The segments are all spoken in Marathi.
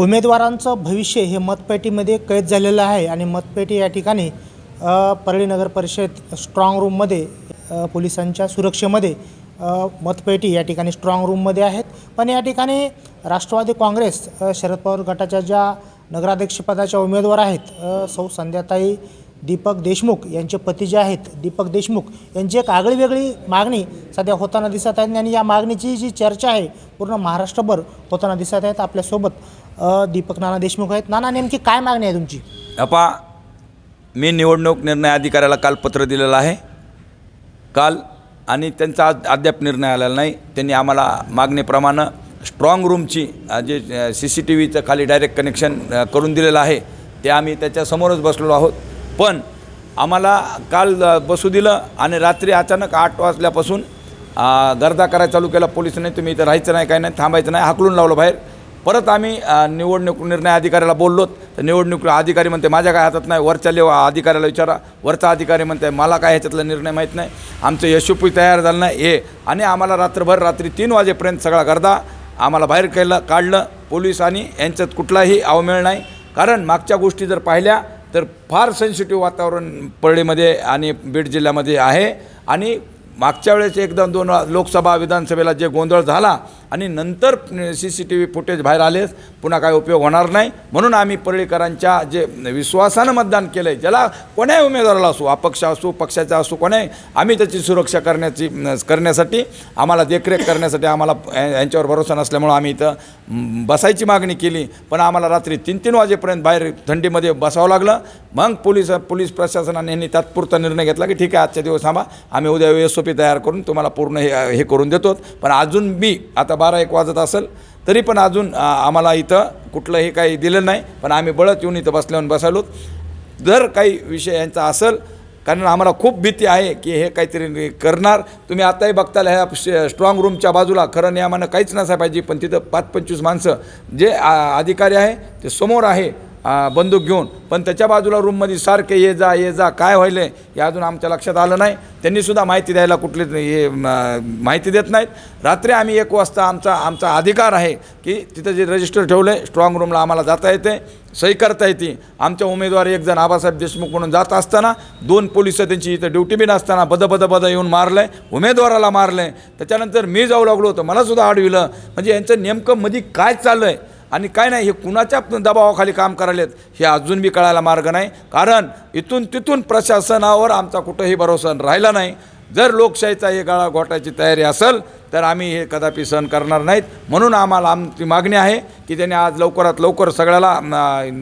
उमेदवारांचं भविष्य हे मतपेटीमध्ये कैद झालेलं आहे आणि मतपेटी या ठिकाणी परळी नगर परिषद स्ट्रॉंग रूममध्ये पोलिसांच्या सुरक्षेमध्ये मतपेटी या ठिकाणी स्ट्रॉंग रूममध्ये आहेत. पण या ठिकाणी राष्ट्रवादी काँग्रेस शरद पवार गटाच्या ज्या नगराध्यक्षपदाच्या उमेदवार आहेत सौ संध्याताई दीपक देशमुख यांचे पती जे आहेत दीपक देशमुख यांची एक आगळी वेगळी मागणी सध्या होताना दिसत आहे. आणि या मागणीची जी चर्चा आहे पूर्ण महाराष्ट्रभर होताना दिसत आहेत आपल्यासोबत दीपक नाना देशमुख आहेत. नाना नेमकी काय मागणी आहे तुमची? अपा मी निवडणूक निर्णय अधिकाऱ्याला काल पत्र दिलेलं आहे. काल आणि त्यांचा आज अद्याप निर्णय आलेला नाही. त्यांनी आम्हाला मागणीप्रमाणे स्ट्रॉंग रूमची जे सी सी टी व्हीचं खाली डायरेक्ट कनेक्शन करून दिलेलं आहे ते आम्ही त्याच्यासमोरच बसलेलो आहोत. पण आम्हाला काल बसू दिलं आणि रात्री अचानक आठ वाजल्यापासून गर्दा करायला चालू केला. पोलिसांनी तुम्ही इथं राहायचं नाही काय नाही थांबायचं नाही हाकलून लावलं बाहेर. परत आम्ही निवडणूक निर्णय अधिकाऱ्याला बोललो. तर निवडणूक अधिकारी म्हणते माझ्या काय हातात नाही वरच्या लेव अधिकाऱ्याला विचारा. वरचा अधिकारी म्हणते मला काय ह्याच्यातला निर्णय माहीत नाही. आमचं यशोपी तयार झालं नाही हे आणि आम्हाला रात्रभर रात्री तीन वाजेपर्यंत सगळा गर्दा आम्हाला बाहेर केलं काढलं. पोलीस आणि यांच्यात कुठलाही अवमेळ नाही. कारण मागच्या गोष्टी जर पाहिल्या तर फार सेन्सिटिव्ह वातावरण परळीमध्ये आणि बीड जिल्ह्यामध्ये आहे. आणि मागच्या वेळेस एकदा दोन लोकसभा विधानसभेला जे गोंधळ झाला आणि नंतर C C T V footage बाहेर आलेच पुन्हा काय उपयोग होणार नाही. म्हणून आम्ही परळीकरांच्या जे विश्वासानं मतदान केलं आहे ज्याला कोण्याही उमेदवाराला असू अपक्ष असू पक्षाचा असू कोणाही आम्ही त्याची सुरक्षा करण्याची करण्यासाठी आम्हाला देखरेख करण्यासाठी आम्हाला यांच्यावर भरोसा नसल्यामुळं आम्ही इथं बसायची मागणी केली. पण आम्हाला रात्री तीन तीन वाजेपर्यंत बाहेर थंडीमध्ये बसावं लागलं. मग पोलीस पोलीस प्रशासनाने यांनी तात्पुरता निर्णय घेतला की ठीक आहे आजच्या दिवस थांबा. आम्ही उद्या एस ओ पी तयार करून तुम्हाला पूर्ण हे हे करून देतो. पण अजून मी आता बारा एक वाजत असेल तरी पण अजून आम्हाला इथं कुठलंही काही दिलं नाही. पण आम्ही बळत येऊन इथं बसल्यावर बसायलो जर काही विषय यांचा असेल कारण आम्हाला खूप भीती आहे की हे काहीतरी करणार. तुम्ही आताही बघताल ह्या स्ट्रॉंग रूमच्या बाजूला खरं नियमानं काहीच नसाय पाहिजे. पण तिथं पाच पंचवीस माणसं जे आ, अधिकारी आहे ते समोर आहे. बंदूक घेऊन. पण त्याच्या बाजूला रूममध्ये सारखे ये जा ये जा काय व्हायलं हे अजून आमच्या लक्षात आलं नाही. त्यांनीसुद्धा माहिती द्यायला कुठली हे माहिती देत नाहीत. रात्री आम्ही एक वाजता आमचा आमचा अधिकार आहे की तिथं जे रजिस्टर ठेवलं आहे स्ट्रॉंग रूमला आम्हाला जाता येते सही करता येते. आमच्या उमेदवार एक जण आबासाहेब देशमुख म्हणून जात असताना दोन पोलीस त्यांची इथं ड्युटी बी नसताना बद बद बद येऊन मारलं आहे उमेदवाराला मारलं आहे त्याच्यानंतर मी जाऊ लागलो होतो मलासुद्धा अडविलं म्हणजे यांचं नेमकं मध्ये काय चाललं आहे आणि काय नाही हे कुणाच्या दबावाखाली काम करायलेत हे अजून बी कळायला मार्ग नाही. कारण इथून तिथून प्रशासनावर आमचा कुठंही भरोसा राहिला नाही. जर लोकशाहीचा हे गाळा घोटायची तयारी असेल तर आम्ही हे कदापि सहन करणार नाहीत. म्हणून आम्हाला आमची मागणी आहे की त्याने आज लवकरात लवकर सगळ्याला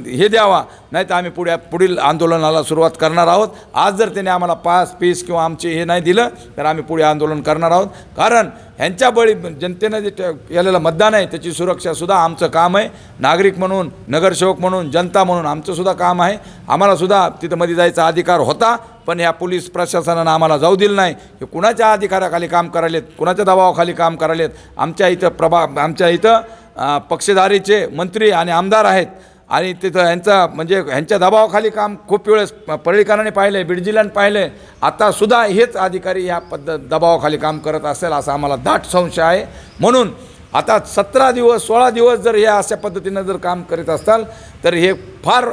हे द्यावा. नाही तर आम्ही पुढे पुढील आंदोलनाला सुरुवात करणार आहोत. आज जर त्याने आम्हाला पास पीस किंवा आमचे हे नाही दिलं तर आम्ही पुढे आंदोलन करणार आहोत. कारण ह्यांच्या बळी जनतेनं जे ट- केलेलं मतदान आहे त्याची सुरक्षासुद्धा आमचं काम आहे. नागरिक म्हणून नगरसेवक म्हणून जनता म्हणून आमचंसुद्धा काम आहे. आम्हालासुद्धा तिथं मध्ये जायचा अधिकार होता. पण ह्या पोलीस प्रशासनानं आम्हाला जाऊ दिलं नाही. हे कुणाच्या अधिकाराखाली काम करायलेत? कुणाच्या दबावाखाली काम करायलेत? आमच्या इथं प्रभा आमच्या इथं पक्षधारीचे मंत्री आणि आमदार आहेत. आणि तिथं यांचा म्हणजे ह्यांच्या दबावाखाली काम खूप वेळेस परळीकरांनी पाहिलं आहे बीड पाहिलं आहे आतासुद्धा हेच अधिकारी ह्या पद्धत दबावाखाली काम करत असेल असा आम्हाला दाट संशय आहे. म्हणून आता सतरा दिवस सोळा दिवस जर हे अशा पद्धतीनं जर काम करीत असाल तर हे फार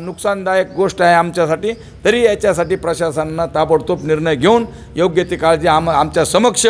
नुकसानदायक गोष्ट आहे आमच्यासाठी. तरी याच्यासाठी प्रशासनानं ताबडतोब निर्णय घेऊन योग्य ती काळजी आम आमच्या समक्ष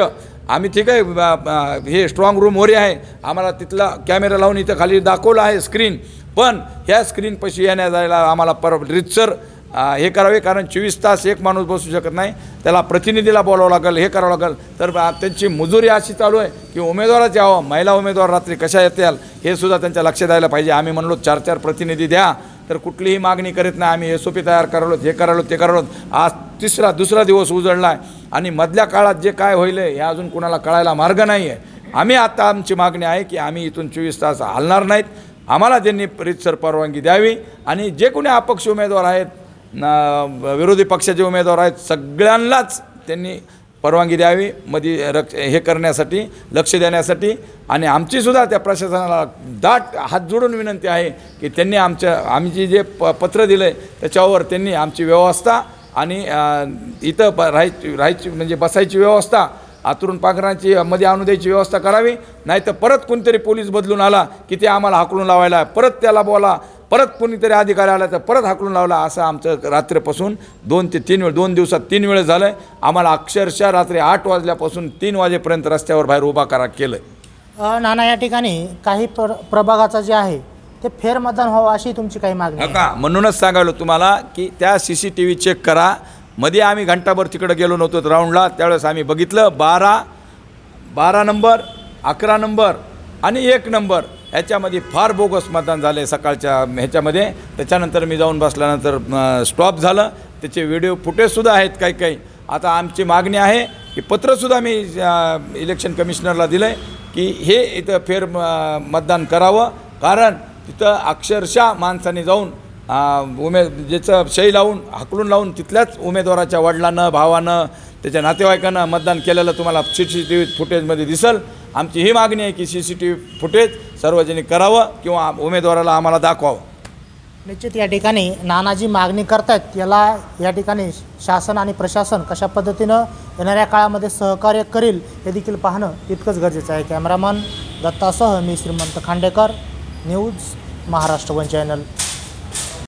आम्ही ठीक आहे हे स्ट्रॉंग रूमवरही आहे आम्हाला तिथला कॅमेरा लावून इथं खाली दाखवलं आहे स्क्रीन पण ह्या स्क्रीनपाशी येण्या जायला आम्हाला पर रितसर हे करावे कारण चोवीस तास एक माणूस बसू शकत नाही. त्याला प्रतिनिधीला बोलावं लागेल हे करावं लागेल. तर त्यांची मजुरी अशी चालू आहे की उमेदवारच यावं महिला उमेदवार रात्री कशा येतील हे सुद्धा त्यांच्या लक्षात द्यायला पाहिजे. आम्ही म्हणलो चार चार प्रतिनिधी द्या. तर कुठलीही मागणी करीत नाही. आम्ही एस ओ पी तयार करालो हे करालो ते करालो आज तिसरा दुसरा दिवस उजळला आहे आणि मधल्या काळात जे काय होईल हे अजून कुणाला कळायला मार्ग नाही आहे आम्ही आता आमची मागणी आहे की आम्ही इथून चोवीस तास हलणार नाहीत. आम्हाला त्यांनी रितसर परवानगी द्यावी आणि जे कोणी अपक्ष उमेदवार आहेत न विरोधी पक्षाचे उमेदवार आहेत सगळ्यांनाच त्यांनी परवानगी द्यावी मध्ये रक्ष हे करण्यासाठी लक्ष देण्यासाठी. आणि आमचीसुद्धा त्या प्रशासनाला दाट हात जोडून विनंती आहे की त्यांनी आमच्या आम्ही जे प पत्र दिलं आहे त्याच्यावर त्यांनी आमची व्यवस्था आणि इथं ब राहायची राहायची म्हणजे बसायची व्यवस्था आतरून पाखरांची मध्ये आणू द्यायची व्यवस्था करावी. नाही तर परत कोणतरी पोलीस बदलून आला की ते आम्हाला हाकलून लावायला परत त्याला बोला परत कोणीतरी अधिकारी आला तर परत हाकलून लावला असं आमचं रात्रीपासून दोन ते तीन वेळ दोन दिवसात तीन वेळेस झालं आहे आम्हाला अक्षरशः रात्री आठ वाजल्यापासून तीन वाजेपर्यंत रस्त्यावर बाहेर उभा करा केलं नाना या ठिकाणी काही प्र प्रभागाचं जे आहे ते फेरमतदान व्हावं अशी तुमची काही मागणी. नका म्हणूनच सांगायलो तुम्हाला की त्या C C T V check करा. मध्ये आम्ही घंटाभर तिकडं गेलो नव्हतो राऊंडला त्यावेळेस आम्ही बघितलं बारा बारा नंबर अकरा नंबर आणि एक नंबर. ह्याच्यामध्ये फार बोगस मतदान झालं आहे सकाळच्या ह्याच्यामध्ये. त्याच्यानंतर मी जाऊन बसल्यानंतर स्टॉप झालं. त्याचे व्हिडिओ फुटेजसुद्धा आहेत काही काही. आता आमची मागणी आहे की पत्रसुद्धा मी इलेक्शन कमिशनरला दिलं आहे की हे इथं फेर मतदान करावं. कारण तिथं अक्षरशः माणसाने जाऊन उमे ज्याचं शै लावून हाकलून लावून तिथल्याच उमेदवाराच्या वडिलांनं भावानं त्याच्या नातेवाईकांना मतदान केलेलं तुम्हाला सी सी टी व्ही फुटेजमध्ये दिसल. आमची ही मागणी आहे की C C T V footage सार्वजनिक करावं किंवा उमेदवाराला आम्हाला दाखवावं. निश्चित या ठिकाणी नानाजी मागणी करतायत. याला या ठिकाणी शासन आणि प्रशासन कशा पद्धतीनं येणाऱ्या काळामध्ये सहकार्य करेल हे देखील पाहणं तितकंच गरजेचं आहे. कॅमेरामन दत्तासह मी Shrimant Khandekar news Maharashtra one channel.